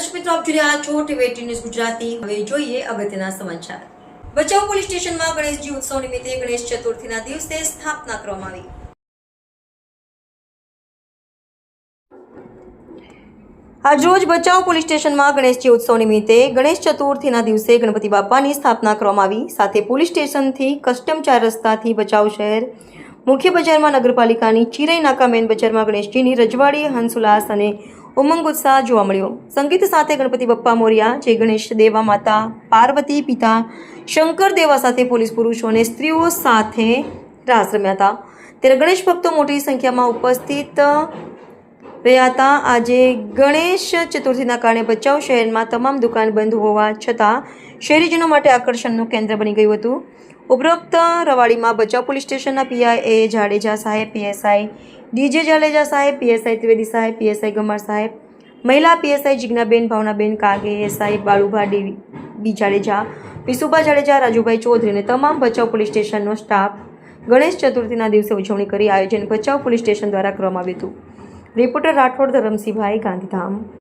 દર્શક મિત્રો, આપ જોઈ રહ્યા ગણેશજી ઉત્સવ નિમિત્તે ગણેશ ચતુર્થીના દિવસે ભચાઉ પોલીસ સ્ટેશનમાં ગણેશજી ઉત્સવ નિમિત્તે ગણેશ ચતુર્થીના દિવસે ગણપતિ બાપાની સ્થાપના કરવામાં આવી. સાથે પોલીસ સ્ટેશનથી કસ્ટમ ચાર રસ્તાથી ભચાઉ શહેર, મુખ્ય બજારમાં નગરપાલિકાની ચિરાઈ નાકા મેન બજારમાં ગણેશજીની રજવાડી, હંસુલાસ અને ઉમંગ ઉત્સાહ જોવા મળ્યો. સંગીત સાથે ગણપતિ બપ્પા મોર્યા જે ગણેશ દેવા માતા, પાર્વતી પિતા, શંકર દેવા સાથે પોલીસ પુરુષો અને સ્ત્રીઓ સાથે રાસ રમ્યા હતા. ત્યારે ગણેશ ભક્તો મોટી સંખ્યામાં ઉપસ્થિત રહ્યા હતા. આજે ગણેશ ચતુર્થીના કારણે ભચાઉ શહેરમાં તમામ દુકાન બંધ હોવા છતાં શહેરીજનો માટે આકર્ષણનું કેન્દ્ર બની ગયું હતું. ઉપરોક્ત રવાડીમાં ભચાઉ પોલીસ સ્ટેશનના પીઆઈ એ જાડેજા સાહેબ, પીએસઆઈ ડીજે જાડેજા સાહેબ, પીએસઆઈ ત્રિવેદી સાહેબ, પીએસઆઈ ગમર સાહેબ, મહિલા PSI Jignaben, Bhavnaben Kage, SI Balubha D B Jadeja Visubha Jadeja, Rajubhai Chaudhary અને તમામ ભચાઉ પોલીસ સ્ટેશનનો સ્ટાફ ગણેશ ચતુર્થીના દિવસે ઉજવણી કરી આયોજન ભચાઉ પોલીસ સ્ટેશન દ્વારા કરવામાં આવ્યું હતું. રિપોર્ટર રાઠોડ ધરમસિંહભાઈ ગાંધીધામ.